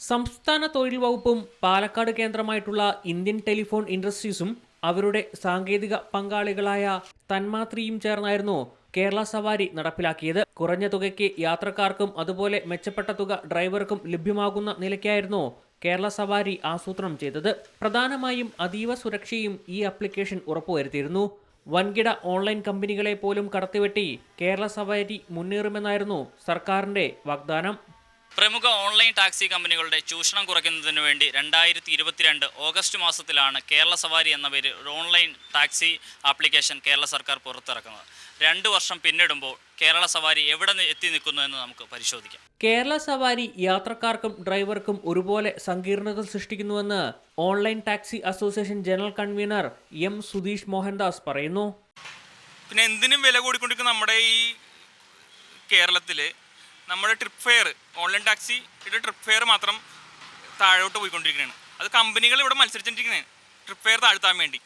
സംസ്ഥാന തൊഴിൽ വകുപ്പും പാലക്കാട് കേന്ദ്രമായിട്ടുള്ള ഇന്ത്യൻ ടെലിഫോൺ ഇൻഡസ്ട്രീസും അവരുടെ സാങ്കേതിക പങ്കാളികളായ തന്മാത്രിയും ചേർന്നായിരുന്നു കേരള സവാരി നടപ്പിലാക്കിയത്. കുറഞ്ഞ തുകയ്ക്ക് യാത്രക്കാർക്കും അതുപോലെ മെച്ചപ്പെട്ട തുക ഡ്രൈവർക്കും ലഭ്യമാകുന്ന നിലയ്ക്കായിരുന്നു കേരള സവാരി ആസൂത്രണം ചെയ്തത്. പ്രധാനമായും അതീവ സുരക്ഷയും ഈ ആപ്ലിക്കേഷൻ ഉറപ്പുവരുത്തിയിരുന്നു. വൻകിട ഓൺലൈൻ കമ്പനികളെ പോലും കടത്തിവെട്ടി കേരള സവാരി മുന്നേറുമെന്നായിരുന്നു സർക്കാരിന്റെ വാഗ്ദാനം. പ്രമുഖ ഓൺലൈൻ ടാക്സി കമ്പനികളുടെ ചൂഷണം കുറയ്ക്കുന്നതിന് വേണ്ടി രണ്ടായിരത്തി ഇരുപത്തിരണ്ട് ഓഗസ്റ്റ് മാസത്തിലാണ് കേരള സവാരി എന്ന പേരിൽ ഒരു ഓൺലൈൻ ടാക്സി ആപ്ലിക്കേഷൻ കേരള സർക്കാർ പുറത്തിറക്കുന്നത്. രണ്ട് വർഷം പിന്നിടുമ്പോൾ കേരള സവാരി എവിടെ എത്തി നിൽക്കുന്നു എന്ന് നമുക്ക് പരിശോധിക്കാം. കേരള സവാരി യാത്രക്കാർക്കും ഡ്രൈവർക്കും ഒരുപോലെ സങ്കീർണത സൃഷ്ടിക്കുന്നുവെന്ന് online taxi association general convener M Sudheesh Mohandas പറയുന്നു. പിന്നെ എന്തിനും വില കൂടിക്കൊണ്ടിരിക്കുന്ന നമ്മുടെ ഈ കേരളത്തിൽ നമ്മുടെ ട്രിപ്പ് ഫെയർ ഓൺലൈൻ ടാക്സിയുടെ ട്രിപ്പ് ഫെയർ മാത്രം താഴോട്ട് പോയിക്കൊണ്ടിരിക്കുകയാണ്. അത് കമ്പനികൾ ഇവിടെ മത്സരിച്ചിരിക്കുന്നതാണ് ട്രിപ്പ് ഫെയർ താഴ്ത്താൻ വേണ്ടി.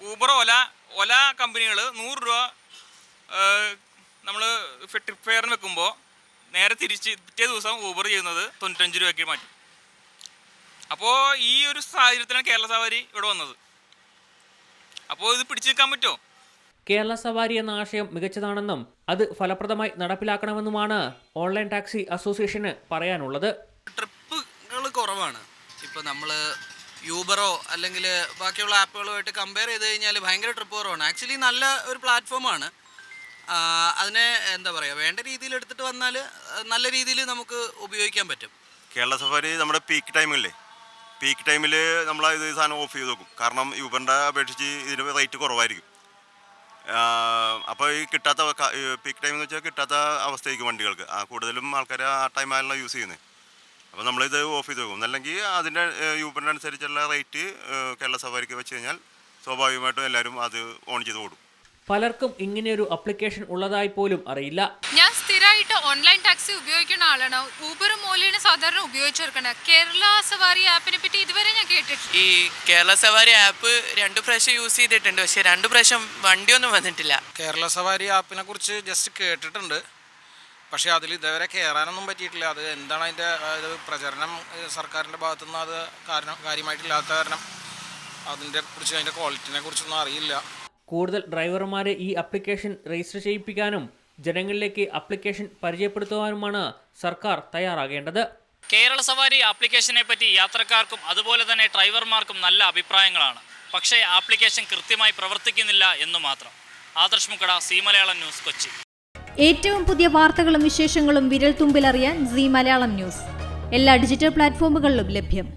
ഊബർ ഒല ഒല കമ്പനികൾ നൂറ് രൂപ നമ്മൾ ട്രിപ്പ് ഫെയറിന് വെക്കുമ്പോൾ നേരെ തിരിച്ച് പിറ്റേ ദിവസം ഊബർ ചെയ്യുന്നത് തൊണ്ണൂറ്റഞ്ച് രൂപയ്ക്ക് മാറ്റി. അപ്പോൾ ഈ ഒരു സാഹചര്യത്തിലാണ് കേരള സവാരി ഇവിടെ വന്നത്. അപ്പോൾ ഇത് പിടിച്ചു നിൽക്കാൻ പറ്റുമോ കേരള സവാരി എന്ന ആശയം മികച്ചതാണെന്നും അത് ഫലപ്രദമായി നടപ്പിലാക്കണമെന്നുമാണ് ഓൺലൈൻ ടാക്സി അസോസിയേഷന് പറയാനുള്ളത്. ട്രിപ്പുകൾ കുറവാണ്. ഇപ്പോൾ നമ്മൾ യൂബറോ അല്ലെങ്കിൽ ബാക്കിയുള്ള ആപ്പുകളുമായിട്ട് കമ്പയർ ചെയ്ത് കഴിഞ്ഞാൽ ഭയങ്കര ട്രിപ്പ് കുറവാണ്. ആക്ച്വലി നല്ല ഒരു പ്ലാറ്റ്ഫോമാണ് അതിനെ എന്താ പറയുക വേണ്ട രീതിയിൽ എടുത്തിട്ട് വന്നാൽ നല്ല രീതിയിൽ നമുക്ക് ഉപയോഗിക്കാൻ പറ്റും. കേരള സഫാരി നമ്മുടെ പീക്ക് ടൈമില്ലേ പീക്ക് ടൈമിൽ നമ്മൾ ഇത് സാധനം ഓഫ് ചെയ്ത് നോക്കും കാരണം യൂബറിന്റെ അപേക്ഷിച്ച് ഇതിന് റേറ്റ് കുറവായിരിക്കും. അപ്പോൾ ഈ കിട്ടാത്ത പീക്ക് ടൈം എന്ന് വെച്ചാൽ കിട്ടാത്ത അവസ്ഥയായിരിക്കും വണ്ടികൾക്ക്. ആ കൂടുതലും ആൾക്കാർ ആ ടൈമാണല്ലോ യൂസ് ചെയ്യുന്നത് അപ്പോൾ നമ്മളിത് ഓഫ് ചെയ്ത് വെക്കും. അല്ലെങ്കിൽ അതിന്റെ യൂബറിന്റെ അനുസരിച്ചുള്ള റേറ്റ് കേരള സവാരിക്ക് വെച്ച് കഴിഞ്ഞാൽ സ്വാഭാവികമായിട്ടും എല്ലാവരും അത് ഓൺ ചെയ്ത് ഓടും. പലർക്കും ഇങ്ങനെയൊരു അപ്ലിക്കേഷൻ ഉള്ളതായി പോലും അറിയില്ല. ഞാൻ സ്ഥിരമായിട്ട് ഓൺലൈൻ ടാക്സി ഉപയോഗിക്കുന്ന ആളാണ്. ഊബറും ഓലയാണ് സാധാരണ ഉപയോഗിച്ചെടുക്കുന്നത് കേരള സവാരി ആപ്പിനെ പറ്റി ഇതുവരെ ഞാൻ കേട്ടിട്ടില്ല. ഈ കേരള സവാരി ആപ്പ് രണ്ട് പ്രാവശ്യം യൂസ് ചെയ്തിട്ടുണ്ട്. പക്ഷേ രണ്ട് പ്രാവശ്യം വണ്ടിയൊന്നും വന്നിട്ടില്ല. കേരള സവാരി ആപ്പിനെ കുറിച്ച് ജസ്റ്റ് കേട്ടിട്ടുണ്ട്. പക്ഷേ അതിൽ ഇതുവരെ കയറാനൊന്നും പറ്റിയിട്ടില്ല. അത് എന്താണ് അതിന്റെ അത് പ്രചരണം സർക്കാരിന്റെ സർക്കാരിന്റെ ഭാഗത്തുനിന്ന് അത് കാരണം കാര്യമായിട്ടില്ലാത്ത കാരണം അതിന്റെ കുറിച്ച് അതിന്റെ ക്വാളിറ്റിനെ കുറിച്ചൊന്നും അറിയില്ല. കൂടുതൽ ഡ്രൈവർമാരെ ഈ ആപ്ലിക്കേഷൻ രജിസ്റ്റർ ചെയ്യിപ്പിക്കാനും ജനങ്ങളിലേക്ക് ആപ്ലിക്കേഷൻ പരിചയപ്പെടുത്തുവാനുമാണ് സർക്കാർ തയ്യാറാകേണ്ടത്. കേരള സവാരി ആപ്ലിക്കേഷനെ പറ്റി യാത്രക്കാർക്കും അതുപോലെ തന്നെ ഡ്രൈവർമാർക്കും നല്ല അഭിപ്രായങ്ങളാണ്. പക്ഷേ ആപ്ലിക്കേഷൻ കൃത്യമായി പ്രവർത്തിക്കുന്നില്ല എന്ന് മാത്രം. Adarsh Mukkada Zee Malayalam news Kochi. ഏറ്റവും പുതിയ വാർത്തകളും വിശേഷങ്ങളും വിരൽ തുമ്പിലറിയാൻ സി മലയാളം ന്യൂസ്. എല്ലാ ഡിജിറ്റൽ പ്ലാറ്റ്ഫോമുകളിലും ലഭ്യം.